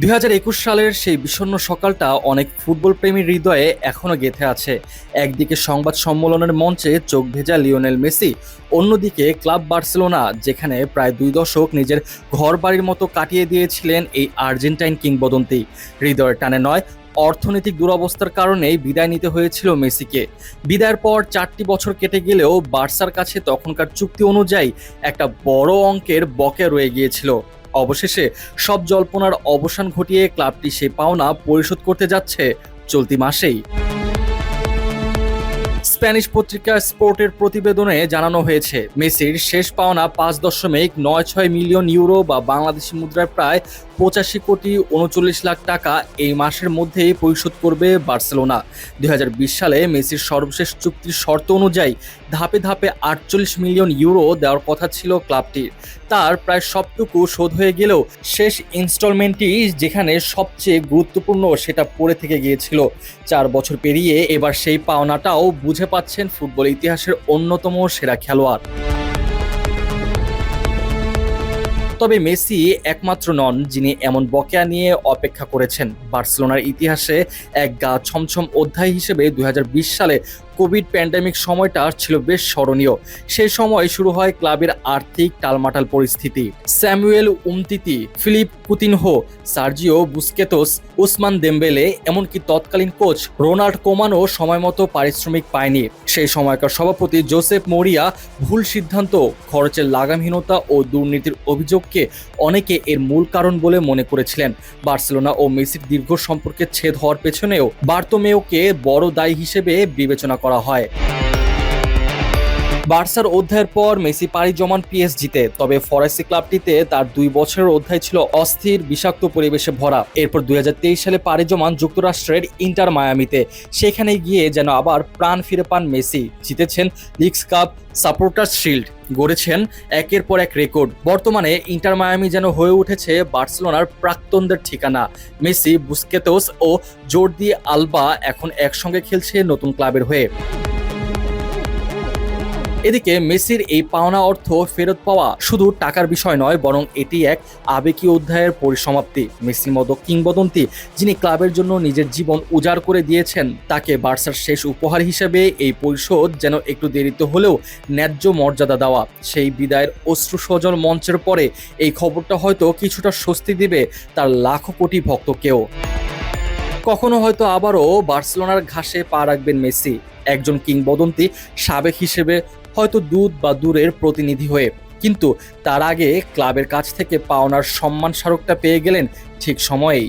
দুই হাজার একুশ সালের সেই বিষণ্ণ সকালটা অনেক ফুটবল প্রেমীর হৃদয়ে এখনও গেঁথে আছে। একদিকে সংবাদ সম্মেলনের মঞ্চে চোখ ভেজা লিওনেল মেসি, অন্যদিকে ক্লাব বার্সেলোনা, যেখানে প্রায় দুই দশক নিজের ঘর বাড়ির মতো কাটিয়ে দিয়েছিলেন এই আর্জেন্টাইন কিংবদন্তি। হৃদয়ের টানে নয়, অর্থনৈতিক দুরবস্থার কারণেই বিদায় নিতে হয়েছিল মেসিকে। বিদায়ের পর চারটি বছর কেটে গেলেও বার্সার কাছে তখনকার চুক্তি অনুযায়ী একটা বড় অঙ্কের বকে রয়ে গিয়েছিল। অবশেষে সব জল্পনার অবসান ঘটিয়ে ক্লাবটি সে পাওনা পরিশোধ করতে যাচ্ছে চলতি মাসেই। স্প্যানিশ পত্রিকা স্পোর্টের প্রতিবেদনে জানানো হয়েছে, মেসির শেষ পাওনা পাঁচ দশমিক নয় ছয় মিলিয়ন ইউরো বা বাংলাদেশি মুদ্রায় প্রায় পঁচাশি কোটি উনচল্লিশ লাখ টাকা এই মাসের মধ্যেই পরিশোধ করবে বার্সেলোনা। দু হাজার বিশ সালে মেসির সর্বশেষ চুক্তির শর্ত অনুযায়ী ধাপে ধাপে আটচল্লিশ মিলিয়ন ইউরো দেওয়ার কথা ছিল ক্লাবটির। তার প্রায় সবটুকু শোধ হয়ে গেলেও শেষ ইনস্টলমেন্টটি যেখানে সবচেয়ে গুরুত্বপূর্ণ সেটা পড়ে থেকে গিয়েছিল। চার বছর পেরিয়ে এবার সেই পাওনাটাও বুঝে পাচ্ছেন ফুটবল ইতিহাসের অন্যতম সেরা খেলোয়াড়। তবে মেসি একমাত্র নন, যিনি এমন বকেয়া নিয়ে অপেক্ষা করেছেন। বার্সেলোনার ইতিহাসে এক গা ছমছম অধ্যায় হিসেবে দুই হাজার বিশ সালে কোভিড প্যান্ডেমিক সময়টা ছিল বেশ স্মরণীয়। সেই সময় শুরু হয় ক্লাবের আর্থিক টালমাটাল পরিস্থিতি। Samuel Umtiti, Philippe Coutinho, Sergio Busquets Ousmane Dembele এমনকি তৎকালীন কোচ রোনাল্ড কোমানও সময়মতো পারিশ্রমিক পায়নি। সেই সময়কার সভাপতি জোসেফ মোরিয়া ভুল সিদ্ধান্ত, খরচের লাগামহীনতা ও দুর্নীতির অভিযোগকে অনেকে এর মূল কারণ বলে মনে করেছিলেন। বার্সেলোনা ও মেসির দীর্ঘ সম্পর্কে ছেদ হওয়ার পেছনেও বার্তোমেওকে বড় দায়ী হিসেবে বিবেচনা করা হয়। বার্সার অধ্যায়ের পর মেসি পাড়ি জমান পিএসজিতে, তবে ফরাসি ক্লাবটিতে তার দুই বছরের অধ্যায় ছিল অস্থির, বিষাক্ত পরিবেশে ভরা। এরপর দুই হাজার তেইশ সালে পাড়ি জমান যুক্তরাষ্ট্রের ইন্টার মায়ামিতে। সেখানে গিয়ে যেন আবার প্রাণ ফিরে পান মেসি। জিতেছেন লিগস কাপ সাপোর্টার শিল্ড। গড়েছেন একের পর এক রেকর্ড। বর্তমানে ইন্টার মায়ামি যেন হয়ে উঠেছে বার্সেলোনার প্রাক্তনদের ঠিকানা। মেসি, বুস্কেতোস ও জোর্দি আলবা এখন একসঙ্গে খেলছে নতুন ক্লাবের হয়ে। এদিকে মেসির এই পাওনা অর্থ ফেরত পাওয়া শুধু টাকার বিষয় নয়, বরং এটি এক আবেগীয় অধ্যায়ের পরিসমাপ্তি। মেসির মতো কিংবদন্তি যিনি ক্লাবের জন্য নিজের জীবন উজাড় করে দিয়েছেন, তাকে বার্সার শেষ উপহার হিসেবে এই পরিশোধ যেন একটু দেরিতে হলেও ন্যায্য মর্যাদা দেওয়া। সেই বিদায়ের অশ্রু সজল মঞ্চের পরে এই খবরটা হয়তো কিছুটা স্বস্তি দিবে তার লাখো কোটি ভক্তকেও। কখনো হয়তো আবারও বার্সেলোনার ঘাসে পা রাখবেন মেসি। একজন কিংবদন্তি সাবেক হিসেবে হয়তো দুধ বা দূরের প্রতিনিধি হয়ে। কিন্তু তার আগে ক্লাবের কাছ থেকে পাওনার সম্মান স্মারকটা পেয়ে গেলেন ঠিক সময়েই।